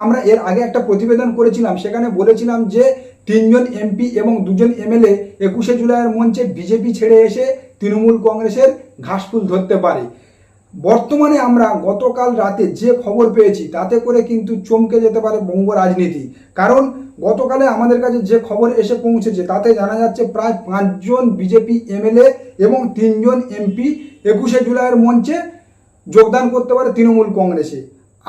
আমরা এর আগে একটা প্রতিবেদন করেছিলাম, সেখানে বলেছিলাম যে তিনজন এমপি এবং দুজন এমএলএ একুশে জুলাইয়ের মঞ্চে বিজেপি ছেড়ে এসে তৃণমূল কংগ্রেসের ঘাসফুল ধরতে পারে। বর্তমানে আমরা গতকাল রাতে যে খবর পেয়েছি, তাতে করে কিন্তু চমকে যেতে পারে বঙ্গ রাজনীতি। কারণ গতকালে আমাদের কাছে যে খবর এসে পৌঁছেছে, তাতে জানা যাচ্ছে প্রায় পাঁচজন বিজেপি এমএলএ এবং তিনজন এমপি একুশে জুলাইয়ের মঞ্চে যোগদান করতে পারে তৃণমূল কংগ্রেসে।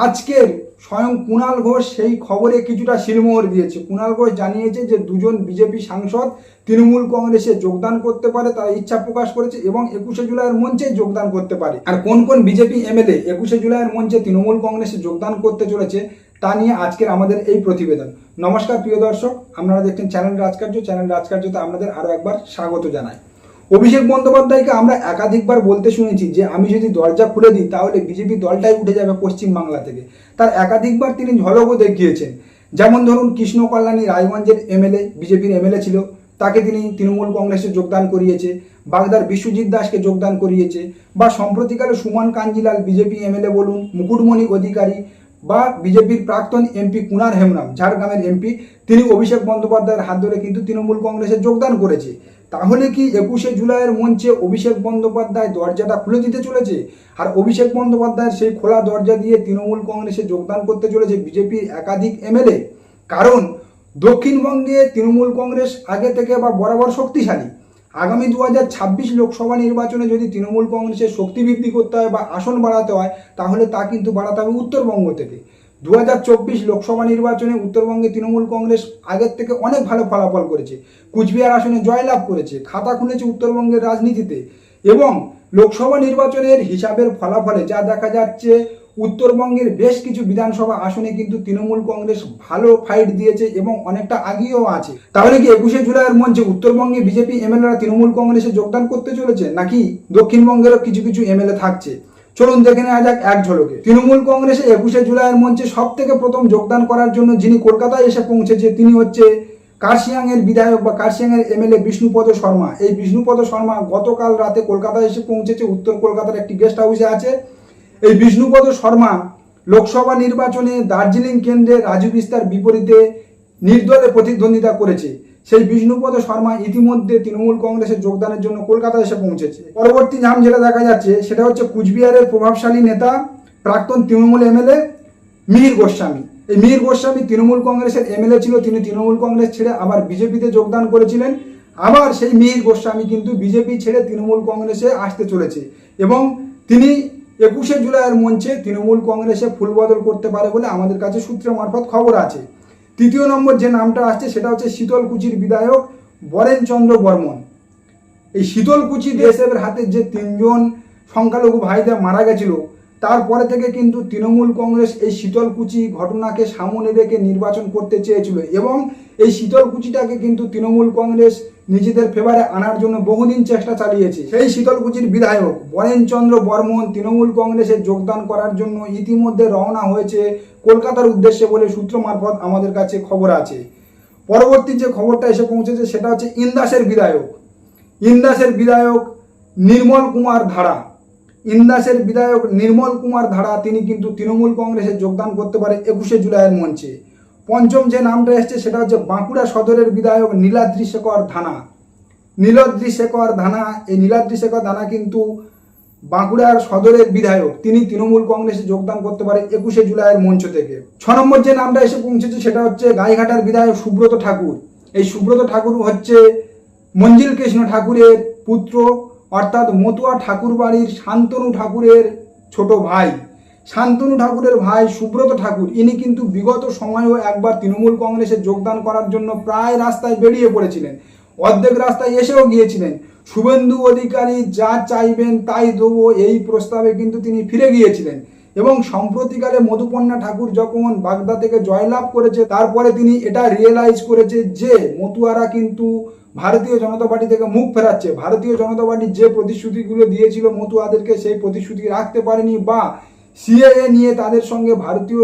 আজকের স্বয়ং কুণাল ঘোষ সেই খবরে কিছুটা শিলমোহর দিয়েছে। কুণাল ঘোষ জানিয়েছে যে, দুজন বিজেপি সাংসদ তৃণমূল কংগ্রেসে যোগদান করতে পারে তারা ইচ্ছা প্রকাশ করেছে এবং একুশে জুলাইয়ের মঞ্চে যোগদান করতে পারে। আর কোন কোন বিজেপি এমএলএ একুশে জুলাইয়ের মঞ্চে তৃণমূল কংগ্রেসে যোগদান করতে চলেছে তা নিয়ে আজকের আমাদের এই প্রতিবেদন। নমস্কার প্রিয় দর্শক, আপনারা দেখছেন চ্যানেল রাজকার্য। চ্যানেল রাজকার্যতে আপনাদের আরও একবার স্বাগত জানাই। অভিষেক বন্দ্যোপাধ্যায়কে আমরা একাধিকবার বলতে শুনেছি যে, আমি যদি দরজা খুলে দিই, তাহলে বিজেপি দলটাই উঠে যাবে পশ্চিম বাংলা থেকে। তার একাধিকবার তিনি ঝলকও দেখিয়েছেন। যেমন ধরুন, কৃষ্ণ কল্যাণী রায়গঞ্জের এমএলএ, বিজেপির এমএলএ ছিল, তাকে তিনি তৃণমূল কংগ্রেসে যোগদান করিয়েছে, বাগদার বিশ্বজিৎ দাসকে যোগদান করিয়েছে, বা সম্প্রতিকালে সুমন কাঞ্জিলাল, বিজেপি এমএলএ বলুন, মুকুটমণি অধিকারী, বা বিজেপির প্রাক্তন এমপি কুনার হেমরাম, ঝাড়গ্রামের এমপি, তিনি অভিষেক বন্দ্যোপাধ্যায়ের হাত ধরে কিন্তু তৃণমূল কংগ্রেসে যোগদান করেছে। তাহলে কি একুশে জুলাইয়ের মঞ্চে অভিষেক বন্দ্যোপাধ্যায় দরজাটা খুলে দিতে চলেছে? আর অভিষেক বন্দ্যোপাধ্যায়ের সেই খোলা দরজা দিয়ে তৃণমূল কংগ্রেসে যোগদান করতে চলেছে বিজেপির একাধিক এমএলএ। কারণ দক্ষিণবঙ্গে তৃণমূল কংগ্রেস আগে থেকে বা বরাবর শক্তিশালী। আগামী দু হাজার ছাব্বিশ লোকসভা নির্বাচনে যদি তৃণমূল কংগ্রেসের শক্তি বৃদ্ধি করতে হয় বা আসন বাড়াতে হয়, তাহলে তা কিন্তু বাড়াতে হবে উত্তরবঙ্গ থেকে। দু হাজার চব্বিশ লোকসভা নির্বাচনে উত্তরবঙ্গে তৃণমূল কংগ্রেস আগের থেকে অনেক ভালো ফলাফল করেছে। কুচবিহার আসনে জয়লাভ করেছে, খাতা খুলেছে উত্তরবঙ্গের রাজনীতিতে এবং লোকসভা নির্বাচনের হিসাবের ফলাফলে যা দেখা যাচ্ছে, উত্তরবঙ্গের বেশ কিছু বিধানসভা আসনে কিন্তু তৃণমূল কংগ্রেস ভালো ফাইট দিয়েছে এবং অনেকটা আগিয়েও আছে। তাহলে কি একুশে জুলাইয়ের মঞ্চে উত্তরবঙ্গে বিজেপি এমএলএরা তৃণমূল কংগ্রেসে যোগদান করতে চলেছে নাকি দক্ষিণবঙ্গেরও কিছু কিছু এমএলএ থাকছে? চলুন দেখে নেওয়া যাক এক ঝলকে। তৃণমূল কংগ্রেসে একুশে জুলাইয়ের মঞ্চে সব থেকে প্রথম যোগদান করার জন্য যিনি কলকাতায় এসে পৌঁছেছে, তিনি হচ্ছে কার্শিয়াংয়ের বিধায়ক বা কার্শিয়াংয়ের এমএলএ বিষ্ণুপদ শর্মা। এই বিষ্ণুপদ শর্মা গতকাল রাতে কলকাতায় এসে পৌঁছেছে, উত্তর কলকাতার একটি গেস্ট হাউসে আছে। এই বিষ্ণুপদ শর্মা লোকসভা নির্বাচনে দার্জিলিং কেন্দ্রে রাজু বিস্তার বিপরীতে নির্দলে প্রতিদ্বন্দ্বিতা করেছে। সেই বিষ্ণুপদ শর্মা ইতিমধ্যে তৃণমূল কংগ্রেসে যোগদানের জন্য কলকাতায় এসে পৌঁছেছে। পরবর্তী নাম যেটা দেখা যাচ্ছে, সেটা হচ্ছে কুচবিহারের প্রভাবশালী নেতা, প্রাক্তন তৃণমূল এমএলএ মিহির গোস্বামী। এই মিহির গোস্বামী তৃণমূল কংগ্রেসের এমএলএ ছিল, তিনি তৃণমূল কংগ্রেস ছেড়ে আবার বিজেপিতে যোগদান করেছিলেন। আবার সেই মিহির গোস্বামী কিন্তু বিজেপি ছেড়ে তৃণমূল কংগ্রেসে আসতে চলেছে এবং তিনি একুশে জুলাইয়ের মঞ্চে তৃণমূল কংগ্রেসে ফুলবদল করতে পারে বলে আমাদের কাছে সূত্রের মারফত খবর আছে। তৃতীয় নম্বর যে নামটা আসছে, সেটা হচ্ছে শীতলকুচির বিধায়ক বরেন চন্দ্র বর্মন। এই শীতলকুচি দেশের হাতে যে তিনজন সংখ্যালঘু ভাইদের মারা গেছিল, তারপরে থেকে কিন্তু তৃণমূল কংগ্রেস এই শীতলকুচি ঘটনাকে সামনে রেখে নির্বাচন করতে চেয়েছিল এবং এই শীতলকুচিটাকে কিন্তু তৃণমূল কংগ্রেস নিজেদের ফেভারে আনার জন্য বহুদিন চেষ্টা চালিয়েছে। সেই শীতলকুচির বিধায়ক বরেনচন্দ্র বর্মন তৃণমূল কংগ্রেসে যোগদান করার জন্য ইতিমধ্যে রওনা হয়েছে কলকাতার উদ্দেশ্যে বলে সূত্র মারফত আমাদের কাছে খবর আছে। পরবর্তী যে খবরটা এসে পৌঁছেছে সেটা হচ্ছে ইন্দাসের বিধায়ক। ইন্দাসের বিধায়ক নির্মল কুমার ধারা। ইন্দাসের বিধায়ক নির্মল কুমার ধারা, তিনি কিন্তু তৃণমূল কংগ্রেসে যোগদান করতে পারে একুশে জুলাইয়ের মঞ্চে। পঞ্চম যে নামটা এসছে সেটা হচ্ছে বাঁকুড়া সদরের বিধায়ক নীলাদ্রি শেখর ধানা। নীলাদ্রি শেখর ধানা, এই নীলাদ্রি শেখর ধানা কিন্তু বাঁকুড়ার সদরের বিধায়ক। তিনি তৃণমূল কংগ্রেসে যোগদান করতে পারে একুশে জুলাইয়ের মঞ্চ থেকে। ছ নম্বর যে নামটা এসে পৌঁছেছে সেটা হচ্ছে গাইঘাটার বিধায়ক সুব্রত ঠাকুর। এই সুব্রত ঠাকুর হচ্ছে মঞ্জিল কৃষ্ণ ঠাকুরের পুত্র, অর্থাৎ মতুয়া ঠাকুর বাড়ির শান্তনু ঠাকুরের ছোট ভাই। শান্তনু ঠাকুরের ভাই সুব্রত ঠাকুর, ইনি কিন্তু বিগত সময়েও একবার তৃণমূল কংগ্রেসে যোগদান করার জন্য প্রায় রাস্তায় বেরিয়ে পড়েছিলেন। অর্ধেক রাস্তায় এসেও গিয়েছিলেন। শুভেন্দু অধিকারী যা চাইবেন তাই দেবো, এই প্রস্তাবে কিন্তু তিনি ফিরে গিয়েছিলেন। এবং সম্প্রতিকালে মধুপর্ণা ঠাকুর যখন বাগদা থেকে জয়লাভ করেছে, তারপরে তিনি এটা রিয়েলাইজ করেছে যে মতুয়ারা কিন্তু ভারতীয় জনতা পার্টি থেকে মুখ ফেরাচ্ছে। ভারতীয় জনতা পার্টি যে প্রতিশ্রুতিগুলো দিয়েছিল মতুয়াদেরকে, সেই প্রতিশ্রুতি রাখতে পারেনি বা সিএএ নিয়ে তাদের সঙ্গে ভারতীয়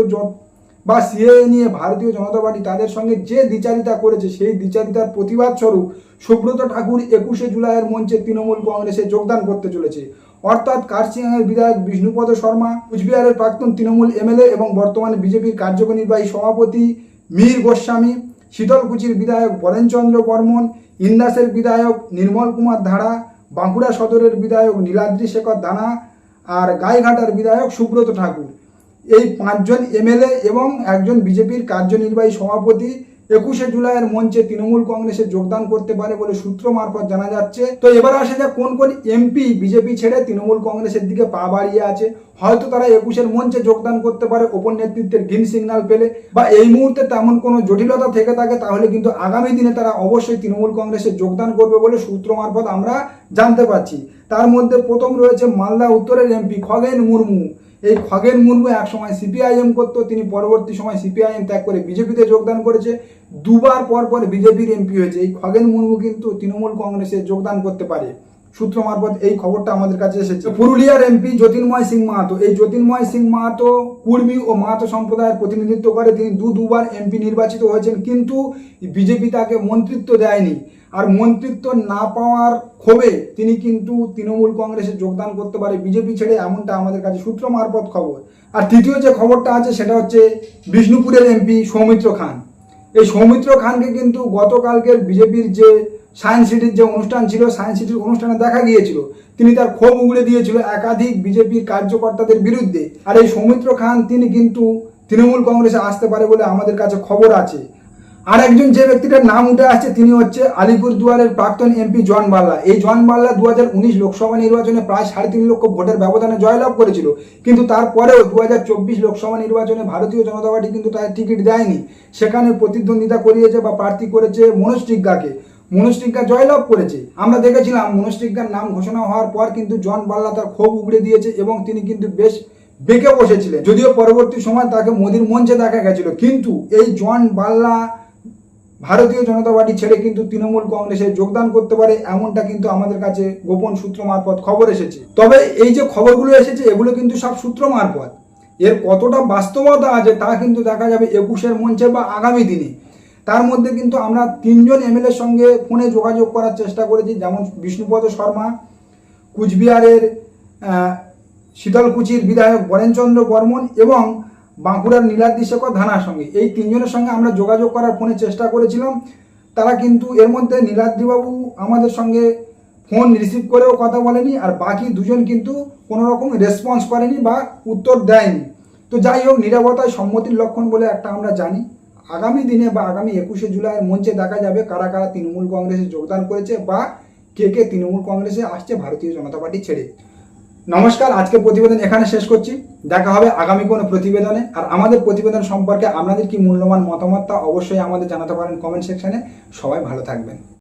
বা সিএএ নিয়ে ভারতীয় জনতা পার্টি তাদের সঙ্গে যে দ্বিচারিতা করেছে, সেই দ্বিচারিতার প্রতিবাদ স্বরূপ সুব্রত ঠাকুর একুশে জুলাইয়ের মঞ্চে তৃণমূল কংগ্রেসে যোগদান করতে চলেছে। অর্থাৎ কার্চিয়াংয়ের বিধায়ক বিষ্ণুপদ শর্মা, কুচবিহারের প্রাক্তন তৃণমূল এমএলএ এবং বর্তমানে বিজেপির কার্যকরী নির্বাহী সভাপতি মীর গোস্বামী, শীতলকুচির বিধায়ক বরেনচন্দ্র বর্মন, ইন্দাসের বিধায়ক নির্মল কুমার ধারা বাঁকুড়া সদরের বিধায়ক নীলাদ্রি শেখর দানা আর গাইঘাটার বিধায়ক সুব্রত ঠাকুর। এই পাঁচজন এমএলএ এবং একজন বিজেপির কার্যনির্বাহী সভাপতি একুশে জুলাইয়ের মঞ্চে তৃণমূল কংগ্রেসে যোগদান করতে পারে বলে সূত্র মারফত জানা যাচ্ছে। তো এবার আসে যাক কোন কোন এমপি বিজেপি ছেড়ে তৃণমূল কংগ্রেসের দিকে পা বাড়িয়ে আছে। হয়তো তারা একুশের মঞ্চে যোগদান করতে পারে ওপর নেতৃত্বের গ্রিন সিগন্যাল পেলে। বা এই মুহূর্তে তেমন কোনো জটিলতা থেকে থাকে তাহলে কিন্তু আগামী দিনে তারা অবশ্যই তৃণমূল কংগ্রেসে যোগদান করবে বলে সূত্র মারফত আমরা জানতে পারছি। তার মধ্যে প্রথম রয়েছে মালদা উত্তরের এমপি খগেন মুর্মু। এই খগেন মুর্মু এক সময় সিপিআইএম করতো, তিনি পরবর্তী সময় সিপিআইএম ত্যাগ করে বিজেপিতে যোগদান করেছে। দুবার পর পর বিজেপির এমপি হয়েছে। এই খগেন মুর্মু কিন্তু তৃণমূল কংগ্রেসে যোগদান করতে পারে। সূত্র মারফত এই খবরটা আমাদের কাছে এসেছে। পুরুলিয়ার এমপি জ্যোতির্ময় সিং মাহাতো। এই জ্যোতির্ময় সিং মাহাতো কুর্মী ও মাহাতো সম্প্রদায়ের প্রতিনিধিত্ব করে। তিনি দু দুবার এমপি নির্বাচিত হয়েছেন, কিন্তু বিজেপি তাকে মন্ত্রিত্ব দেয়নি। আর মন্ত্রিত্ব না পাওয়ার ক্ষোভে তিনি কিন্তু তৃণমূল কংগ্রেসে যোগদান করতে পারে বিজেপি ছেড়ে, এমনটা আমাদের কাছে সূত্র মারফত খবর। আর তৃতীয় যে খবরটা আছে, সেটা হচ্ছে বিষ্ণুপুরের এমপি সৌমিত্র খান। এই সৌমিত্র খানকে কিন্তু গতকালকের বিজেপির যে সায়েন্স সিটির যে অনুষ্ঠান ছিল, সায়েন্স সিটির অনুষ্ঠানে দেখা গিয়েছিল। তিনি তার ক্ষোভ উগড়ে দিয়েছিল একাধিক বিজেপির কার্যকর্তাদের বিরুদ্ধে। আর এই সৌমিত্র খান, তিনি কিন্তু তৃণমূল কংগ্রেসে আসতে পারে বলে আমাদের কাছে খবর আছে। আর একজন যে ব্যক্তিটার নাম উঠে আসছে তিনি হচ্ছে আলিপুরদুয়ারের প্রাক্তন এমপি জন বাল্লা। এই জন বাল্লা দু হাজার উনিশ লোকসভা নির্বাচনে প্রায় সাড়ে তিন লক্ষ ভোটের ব্যবধানে জয়লাভ করেছিল। কিন্তু তারপরেও দুহাজার চব্বিশ লোকসভা নির্বাচনে ভারতীয় জনতা পার্টি কিন্তু তার টিকিট দেয়নি। সেখানে প্রতিদ্বন্দ্বিতা করিয়েছে বা প্রার্থী করেছে মনোজ টিগ্গা জয়লাভ করেছে। আমরা দেখেছিলাম মনোজ টিগ্গার নাম ঘোষণা হওয়ার পর কিন্তু জন বাল্লা তার ক্ষোভ উগড়ে দিয়েছে এবং তিনি কিন্তু বেশ বেঁকে বসেছিলেন। যদিও পরবর্তী সময় তাকে মোদির মঞ্চে দেখা গেছিল। কিন্তু এই জন বাল্লা ভারতীয় জনতা পার্টি ছেড়ে কিন্তু তৃণমূল কংগ্রেসে যোগদান করতে পারে, এমনটা কিন্তু আমাদের কাছে গোপন সূত্র মারফত খবর এসেছে। তবে এই যে খবরগুলো এসেছে, এগুলো কিন্তু সব সূত্র মারফত। এর কতটা বাস্তবতা আছে তা কিন্তু দেখা যাবে একুশের মঞ্চে বা আগামী দিনে। তার মধ্যে কিন্তু আমরা তিনজন এমএলএর সঙ্গে ফোনে যোগাযোগ করার চেষ্টা করেছি, যেমন বিষ্ণুপদ শর্মা, কুচবিহারের শীতলকুচির বিধায়ক বরেনচন্দ্র বর্মন এবং বাঁকুড়ার নীলাদ্রি শেখর ধানার সঙ্গে। এই তিনজনের সঙ্গে আমরা যোগাযোগ করার ফোনে চেষ্টা করেছিলাম। তারা কিন্তু এর মধ্যে নীলাদ্রিবাবু আমাদের সঙ্গে ফোন রিসিভ করেও কথা বলেনি আর বাকি দুজন কিন্তু কোনো রকম রেসপন্স করেনি বা উত্তর দেয়নি। তো যাই হোক নিরাপত্তায় সম্মতির লক্ষণ বলে একটা আমরা জানি। আগামী দিনে বা আগামী একুশে জুলাইয়ের মঞ্চে দেখা যাবে কারা কারা তৃণমূল কংগ্রেসে যোগদান করেছে বা কে কে তৃণমূল কংগ্রেসে আসছে ভারতীয় জনতা পার্টি ছেড়ে। নমস্কার আজকে প্রতিবেদন এখানে শেষ করছি। দেখা হবে আগামী কোনো প্রতিবেদনে। আর আমাদের প্রতিবেদন সম্পর্কে আপনাদের কি মূল্যবান মতামত তা অবশ্যই আমাদের জানাতে পারেন কমেন্ট সেকশনে। সবাই ভালো থাকবেন।